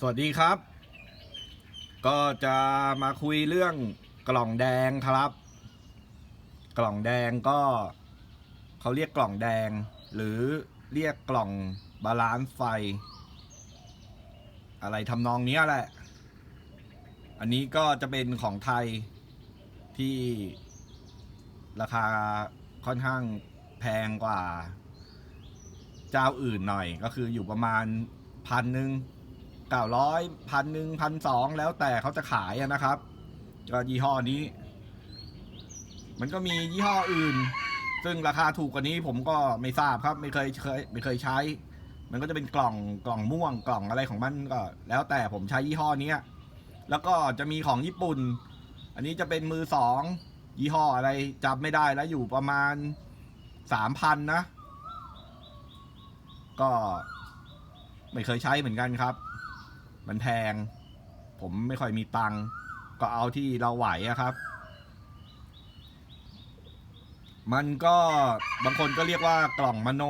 สวัสดีครับ ก็จะมาคุยเรื่องกล่องแดงครับ กล่องแดงก็เขาเรียกกล่องแดง หรือเรียกกล่องบาลานซ์ไฟ อะไรทำนองนี้แหละ อันนี้ก็จะเป็นของไทยที่ราคาค่อนข้างแพงกว่า เจ้าอื่นหน่อยก็คืออยู่ประมาณพันหนึ่ง เก้าร้อยพันหนึ่งพันสองแล้วแต่เขาจะขายนะครับ ก็ยี่ห้อนี้ มันก็มียี่ห้ออื่น ซึ่งราคาถูกกว่านี้ผมก็ไม่ทราบครับ ไม่เคยเคยไม่เคยใช้ มันก็จะเป็นกล่องกล่องม่วงกล่องอะไรของมันก็ แล้วแต่ผมใช้ยี่ห้อนี้แล้วก็จะมีของญี่ปุ่น อันนี้จะเป็นมือสองยี่ห้ออะไรจำไม่ได้แล้วอยู่ประมาณสามพันนะ ก็ไม่เคยใช้เหมือนกันครับ มันแพง ผมไม่ค่อยมีตังค์ก็เอาที่เราไหวอะครับ มันก็บางคนก็เรียกว่ากล่องมโน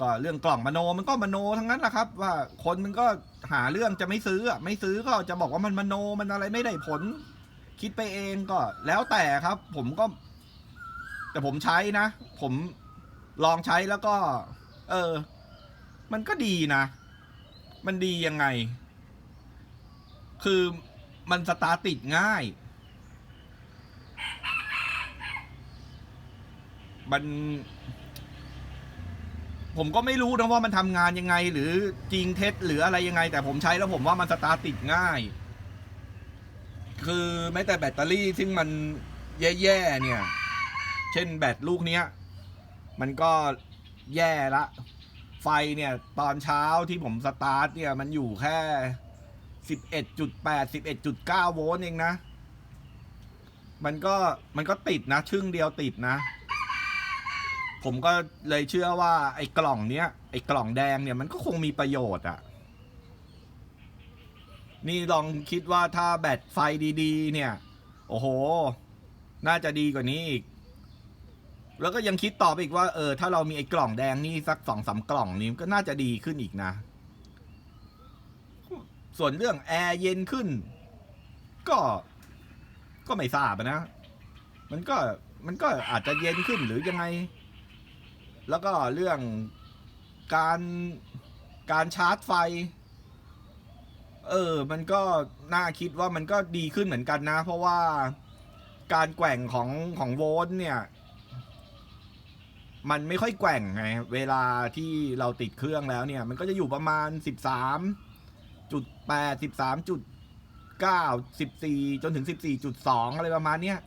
ก็เรื่องกล่องมโนมันก็มโนทั้งนั้นแหละครับ ว่าคนมันก็หาเรื่องจะไม่ซื้อไม่ซื้อก็จะบอกว่ามันมโนมันอะไรไม่ได้ผล คิดไปเองก็แล้วแต่ครับ ผมก็ แต่ผมใช้นะ ผมลองใช้แล้วก็ เออ มันก็ดีนะ มันดียังไง คือมันสตาร์ติดง่าย มัน ผมก็ไม่รู้นะว่ามันทำงานยังไง หรือจริงเท็จหรืออะไรยังไง แต่ผมใช้แล้วผมว่ามันสตาร์ติดง่าย คือแม้แต่แบตเตอรี่ซึ่งมันแย่ๆเนี่ย เช่นแบตลูกเนี้ย มันก็แย่ละ ไฟเนี่ย ตอนเช้าที่ผมสตาร์ทเนี่ย มันอยู่แค่สิบเอ็ดจุดแปดสิบเอ็ดจุดเก้าโวลต์เองนะ มันก็มันก็ติดนะชึ่งเดียวติดนะ ผมก็เลยเชื่อว่า ไอ้กล่องเนี้ยไอ้กล่องแดงเนี่ยมันก็คงมีประโยชน์อะนี่ลองคิดว่าถ้าแบตไฟดี ๆ เนี่ย โอ้โห น่าจะดีกว่านี้อีก แล้วก็ยังคิดต่อไปอีกว่าเออถ้าเรามีไอ้กล่องแดงนี่สักสองสามกล่องนี้ก็น่าจะดีขึ้นอีกนะ ส่วนเรื่องแอร์เย็นขึ้น ก็ก็ไม่ทราบนะ มันก็มันก็อาจจะเย็นขึ้นหรือยังไง แล้วก็เรื่องการการชาร์จไฟ เออ มันก็น่าคิดว่ามันก็ดีขึ้นเหมือนกันนะ เพราะว่าการแกว่งของของโวลต์เนี่ย มันไม่ค่อยแกว่งไงเวลาที่เราติดเครื่องแล้วเนี่ย มันก็จะอยู่ประมาณสิบสามจุดแปดสิบสามจุดเก้าสิบสี่จนถึงสิบสี่จุดสองอะไรประมาณเนี้ย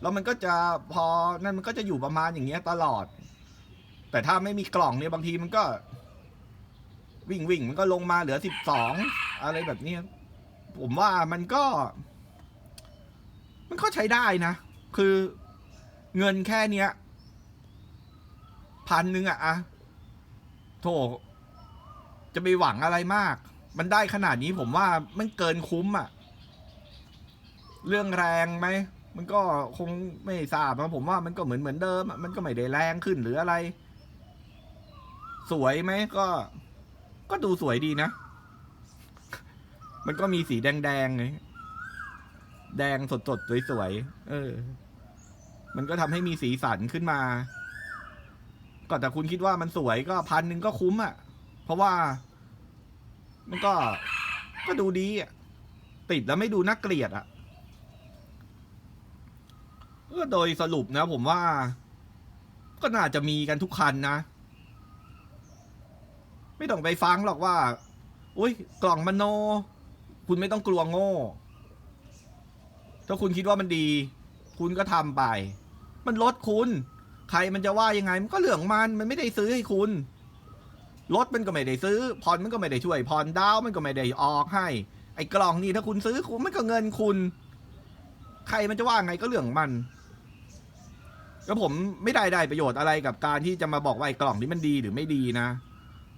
แล้วมันก็จะพอนั่นมันก็จะอยู่ประมาณอย่างเงี้ยตลอด แต่ถ้าไม่มีกล่องเนี่ยบางทีมันก็ วิ่งวิ่งมันก็ลงมาเหลือสิบสองอะไรแบบเนี้ยผมว่ามันก็ มันก็ใช้ได้นะ คือเงินแค่เนี้ย พันหนึ่งอะอะโถจะไปหวังอะไรมาก มันได้ขนาดนี้ผมว่ามันเกินคุ้มอะเรื่องแรงไหม มันก็คงไม่ทราบนะผมว่ามันก็เหมือนเหมือนเดิมอะมันก็ไม่ได้แรงขึ้นหรืออะไร สวยไหมก็ ก็ดูสวยดีนะ มันก็มีสีแดงๆไงแดงสดๆสวยๆเออ มันก็ทำให้มีสีสันขึ้นมา ก็แต่คุณคิดว่ามันสวยก็พันหนึ่งก็คุ้มอะ่ะ เพราะว่า มันก็ก็ดูดีอะ่ะ ติดแล้วไม่ดูน่าเกลียดอะ่ะก็โดยสรุปนะ ผมว่า ก็น่าจะมีกันทุกคันนะ ไม่ต้องไปฟังหรอกว่าอุ้ยกล่องมโน คุณไม่ต้องกลัวโง่ ถ้าคุณคิดว่ามันดี คุณก็ทำไป มันลดคุณ ใครมันจะว่ายังไงมันก็เรื่องมันมันไม่ได้ซื้อให้คุณ รถมันก็ไม่ได้ซื้อผ่อนมันก็ไม่ได้ช่วยผ่อนดาวมันก็ไม่ได้ออกให้ ไอ้กล่องนี่ถ้าคุณซื้อคุณมันก็เงินคุณ ใครมันจะว่าไงก็เรื่องมันแล้วผมไม่ได้ได้ประโยชน์อะไรกับการที่จะมาบอกว่าไอ้กล่องนี้มันดีหรือไม่ดีนะ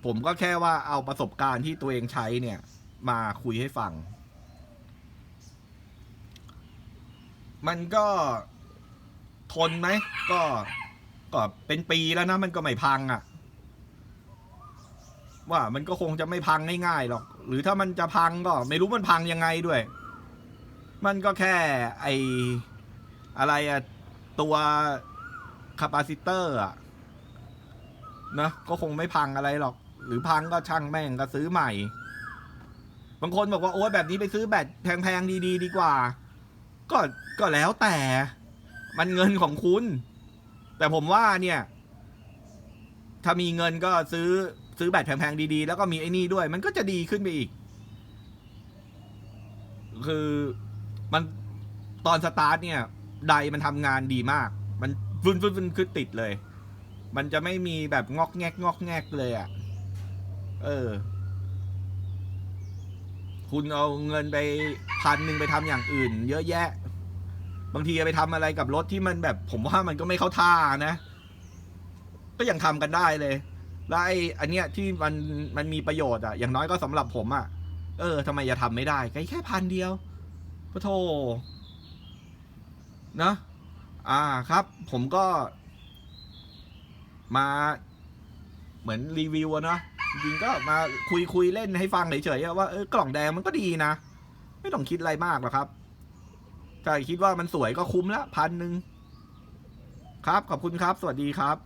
ผมก็แค่ว่าเอาประสบการณ์ที่ตัวเองใช้เนี่ย มาคุยให้ฟัง มันก็ทนไหมก็ ก็เป็นปีแล้วนะมันก็ไม่พังอะ่ะ ว่ามันก็คงจะไม่พังง่ายๆหรอก หรือถ้ามันจะพังก็ไม่รู้มันพังยังไงด้วย มันก็แค่ไออะไรอะตัวคาปาซิเตอร์อะนะก็คงไม่พังอะไรหรอก หรือพังก็ช่างแม่งก็ซื้อใหม่ บางคนบอกว่าโอ้ยแบบนี้ไปซื้อแบตแพงๆดีๆ ดีกว่า ก็ก็แล้วแต่ มันเงินของคุณ แต่ผมว่าเนี่ย ถ้ามีเงินก็ซื้อซื้อแบตแพงๆดีๆ แล้วก็มีไอ้นี่ด้วย มันก็จะดีขึ้นไปอีก คือมันตอนสตาร์ทเนี่ย ไดมันทำงานดีมาก มันฟุ้นฟุ้นฟุ้นคือติดเลย มันจะไม่มีแบบงอกแงกงอกแงกเลยอะ่ะ เออ คุณเอาเงินไปพันหนึ่งไปทำอย่างอื่น เยอะแยะ บางทีไปทำอะไรกับรถที่มันแบบ ผมว่ามันก็ไม่เข้าท่านะ ก็ยังทำกันได้เลย แล้วไอ้อันเนี้ยที่มันมันมีประโยชน์อะอย่างน้อยก็สำหรับผมอะเออทำไมจะทำไม่ได้ก็แค่พันเดียวพระโทนะอ่าครับ ผมก็ มาเหมือนรีวิวนะจริงก็มาคุยคุยเล่นให้ฟังเฉยๆว่าเออกล่องแดงมันก็ดีนะ ไม่ต้องคิดอะไรมากหรอกครับ ถ้าคิดว่ามันสวยก็คุ้มละพันหนึ่งครับ ขอบคุณครับ สวัสดีครับ